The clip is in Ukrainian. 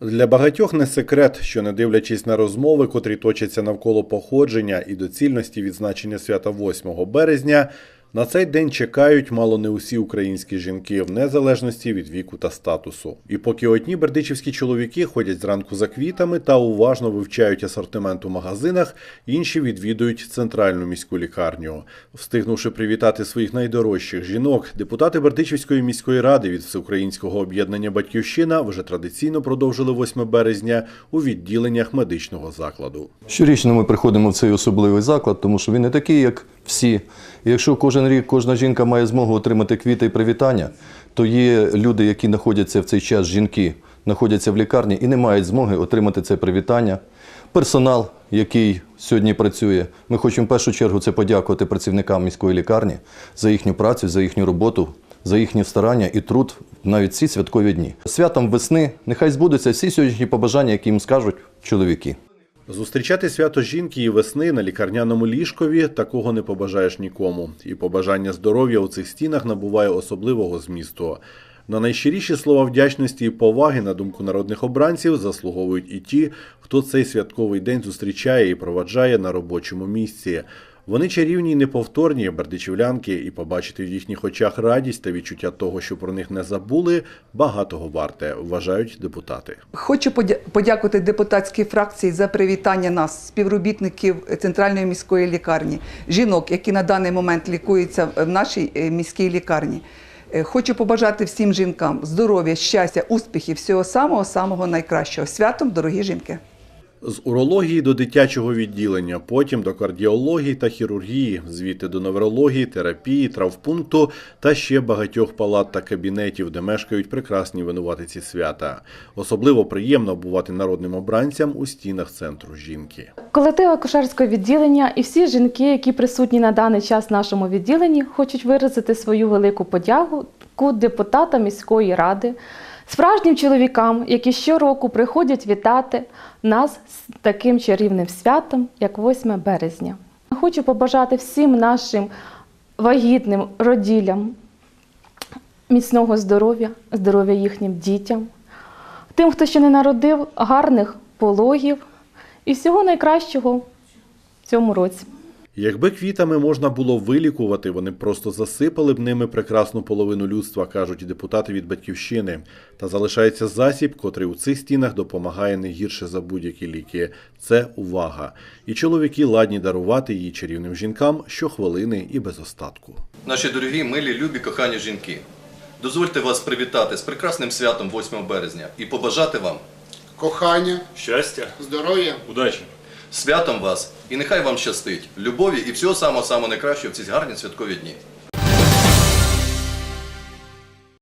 Для багатьох не секрет, що не дивлячись на розмови, котрі точаться навколо походження і доцільності відзначення свята 8 березня, на цей день чекають мало не усі українські жінки, в незалежності від віку та статусу. І поки одні бердичівські чоловіки ходять зранку за квітами та уважно вивчають асортимент у магазинах, інші відвідують центральну міську лікарню. Встигнувши привітати своїх найдорожчих жінок, депутати Бердичівської міської ради від Всеукраїнського об'єднання Батьківщина вже традиційно продовжили 8 березня у відділеннях медичного закладу. Щорічно ми приходимо в цей особливий заклад, тому що він не такий, як всі. І якщо кожен рік кожна жінка має змогу отримати квіти і привітання, то є люди, які знаходяться в цей час, жінки, знаходяться в лікарні і не мають змоги отримати це привітання. Персонал, який сьогодні працює, ми хочемо в першу чергу це подякувати працівникам міської лікарні за їхню працю, за їхню роботу, за їхнє старання і труд навіть ці святкові дні. Святом весни нехай збудуться всі сьогоднішні побажання, які їм скажуть чоловіки. Зустрічати свято жінки і весни на лікарняному ліжкові такого не побажаєш нікому. І побажання здоров'я у цих стінах набуває особливого змісту. На найщиріші слова вдячності і поваги, на думку народних обранців, заслуговують і ті, хто цей святковий день зустрічає і проваджає на робочому місці. Вони чарівні й неповторні бердичівлянки, і побачити в їхніх очах радість та відчуття того, що про них не забули, багатого варте, вважають депутати. Хочу подя- подякувати депутатській фракції за привітання нас, співробітників Центральної міської лікарні, жінок, які на даний момент лікуються в нашій е, міській лікарні. Е, Хочу побажати всім жінкам здоров'я, щастя, успіхів, всього самого самого найкращого. Святом, дорогі жінки! З урології до дитячого відділення, потім до кардіології та хірургії, звідти до неврології, терапії, травпункту та ще багатьох палат та кабінетів, де мешкають прекрасні винуватиці свята. Особливо приємно бувати народним обранцям у стінах центру жінки. Колектив акушерського відділення і всі жінки, які присутні на даний час в нашому відділенні, хочуть виразити свою велику подяку депутатам міської ради, справжнім чоловікам, які щороку приходять вітати нас з таким чарівним святом, як 8 березня. Хочу побажати всім нашим вагітним роділям міцного здоров'я, здоров'я їхнім дітям, тим, хто ще не народив, гарних пологів і всього найкращого в цьому році. Якби квітами можна було вилікувати, вони б просто засипали б ними прекрасну половину людства, кажуть депутати від батьківщини. Та залишається засіб, котрий у цих стінах допомагає не гірше за будь-які ліки. Це увага. І чоловіки ладні дарувати її чарівним жінкам щохвилини і без остатку. Наші дорогі, милі, любі, кохані жінки, дозвольте вас привітати з прекрасним святом 8 березня і побажати вам кохання, Щастя, здоров'я, удачі. Святом вас і нехай вам щастить, любові і всього самого самого найкращого в ці гарні святкові дні.